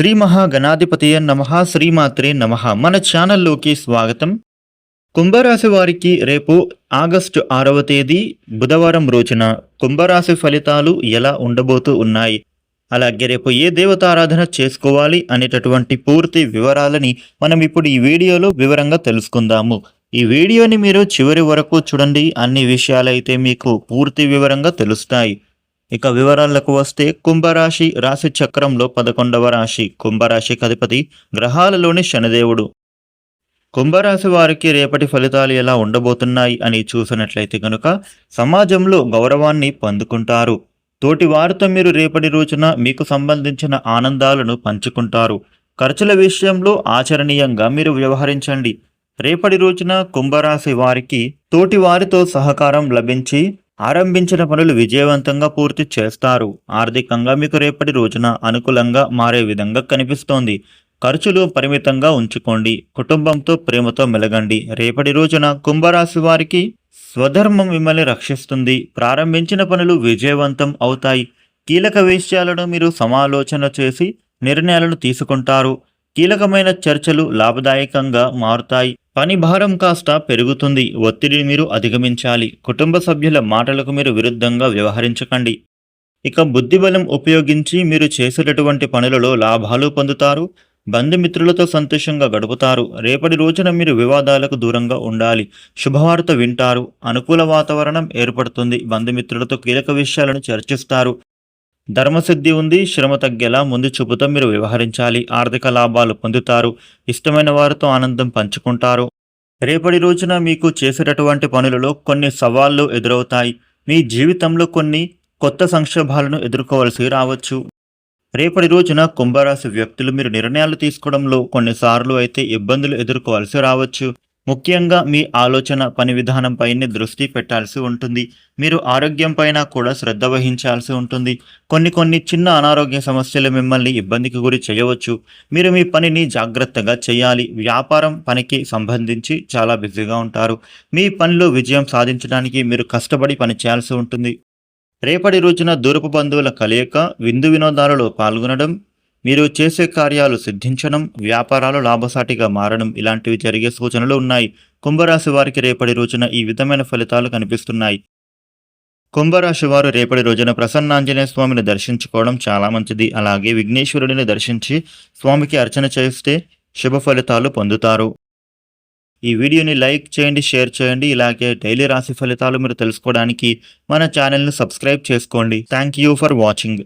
శ్రీ మహాగణాధిపతయ నమ శ్రీమాత్రే నమ. మన ఛానల్లోకి స్వాగతం. కుంభరాశి వారికి రేపు ఆగస్టు ఆరవ తేదీ బుధవారం రోజున కుంభరాశి ఫలితాలు ఎలా ఉండబోతూ ఉన్నాయి? అలాగే రేపు ఏ దేవతారాధన చేసుకోవాలి అనేటటువంటి పూర్తి వివరాలని మనం ఇప్పుడు ఈ వీడియోలో వివరంగా తెలుసుకుందాము. ఈ వీడియోని మీరు చివరి వరకు చూడండి. అన్ని విషయాలైతే మీకు పూర్తి వివరంగా తెలుస్తాయి. ఇక వివరాలకు వస్తే కుంభరాశి రాశి చక్రంలో పదకొండవ రాశి కుంభరాశికి అధిపతి గ్రహాలలోని శనిదేవుడు. కుంభరాశి వారికి రేపటి ఫలితాలు ఎలా ఉండబోతున్నాయి అని చూసినట్లయితే కనుక సమాజంలో గౌరవాన్ని పొందుకుంటారు. తోటి వారితో మీరు రేపటి రోజున మీకు సంబంధించిన ఆనందాలను పంచుకుంటారు. ఖర్చుల విషయంలో ఆచరణీయంగా మీరు వ్యవహరించండి. రేపటి రోజున కుంభరాశి వారికి తోటి వారితో సహకారం లభించి ఆరంభించిన పనులు విజయవంతంగా పూర్తి చేస్తారు. ఆర్థికంగా మీకు రేపటి రోజున అనుకూలంగా మారే విధంగా కనిపిస్తోంది. ఖర్చులు పరిమితంగా ఉంచుకోండి. కుటుంబంతో ప్రేమతో మెలగండి. రేపటి రోజున కుంభరాశి వారికి స్వధర్మం మిమ్మల్ని రక్షిస్తుంది. ప్రారంభించిన పనులు విజయవంతం అవుతాయి. కీలక విషయాలను మీరు సమాలోచన చేసి నిర్ణయాలను తీసుకుంటారు. కీలకమైన చర్చలు లాభదాయకంగా మారుతాయి. పని భారం కాస్త పెరుగుతుంది. ఒత్తిడిని మీరు అధిగమించాలి. కుటుంబ సభ్యుల మాటలకు మీరు విరుద్ధంగా వ్యవహరించకండి. ఇక బుద్ధిబలం ఉపయోగించి మీరు చేసేటటువంటి పనులలో లాభాలు పొందుతారు. బంధుమిత్రులతో సంతోషంగా గడుపుతారు. రేపటి రోజున మీరు వివాదాలకు దూరంగా ఉండాలి. శుభవార్త వింటారు. అనుకూల వాతావరణం ఏర్పడుతుంది. బంధుమిత్రులతో కీలక విషయాలను చర్చిస్తారు. ధర్మశుద్ధి ఉంది శ్రమ తగ్గేలా ముందు చూపుతో మీరు వ్యవహరించాలి. ఆర్థిక లాభాలు పొందుతారు. ఇష్టమైన వారితో ఆనందం పంచుకుంటారు. రేపటి రోజున మీకు చేసేటటువంటి పనులలో కొన్ని సవాళ్ళు ఎదురవుతాయి. మీ జీవితంలో కొన్ని కొత్త సంక్షోభాలను ఎదుర్కోవలసి రావచ్చు. రేపటి రోజున కుంభరాశి వ్యక్తులు మీరు నిర్ణయాలు తీసుకోవడంలో కొన్నిసార్లు అయితే ఇబ్బందులు ఎదుర్కోవాల్సి రావచ్చు. ముఖ్యంగా మీ ఆలోచన పని విధానంపైనే దృష్టి పెట్టాల్సి ఉంటుంది. మీరు ఆరోగ్యం పైన కూడా శ్రద్ధ వహించాల్సి ఉంటుంది. కొన్ని కొన్ని చిన్న అనారోగ్య సమస్యలు మిమ్మల్ని ఇబ్బందికి గురి చేయవచ్చు. మీరు మీ పనిని జాగ్రత్తగా చేయాలి. వ్యాపారం పనికి సంబంధించి చాలా బిజీగా ఉంటారు. మీ పనిలో విజయం సాధించడానికి మీరు కష్టపడి పని చేయాల్సి ఉంటుంది. రేపటి రోజున దూరపు బంధువుల కలయిక విందు వినోదాలలో పాల్గొనడం మీరు చేసే కార్యాలు సిద్ధించడం వ్యాపారాలు లాభసాటిగా మారడం ఇలాంటివి జరిగే సూచనలు ఉన్నాయి. కుంభరాశి వారికి రేపటి రోజున ఈ విధమైన ఫలితాలు కనిపిస్తున్నాయి. కుంభరాశి వారు రేపటి రోజున ప్రసన్నాంజనేయ స్వామిని దర్శించుకోవడం చాలా మంచిది. అలాగే విఘ్నేశ్వరుడిని దర్శించి స్వామికి అర్చన చేస్తే శుభ ఫలితాలు పొందుతారు. ఈ వీడియోని లైక్ చేయండి షేర్ చేయండి. ఇలాగే డైలీ రాశి ఫలితాలు మీరు తెలుసుకోవడానికి మన ఛానల్ని సబ్స్క్రైబ్ చేసుకోండి. Thank you for watching.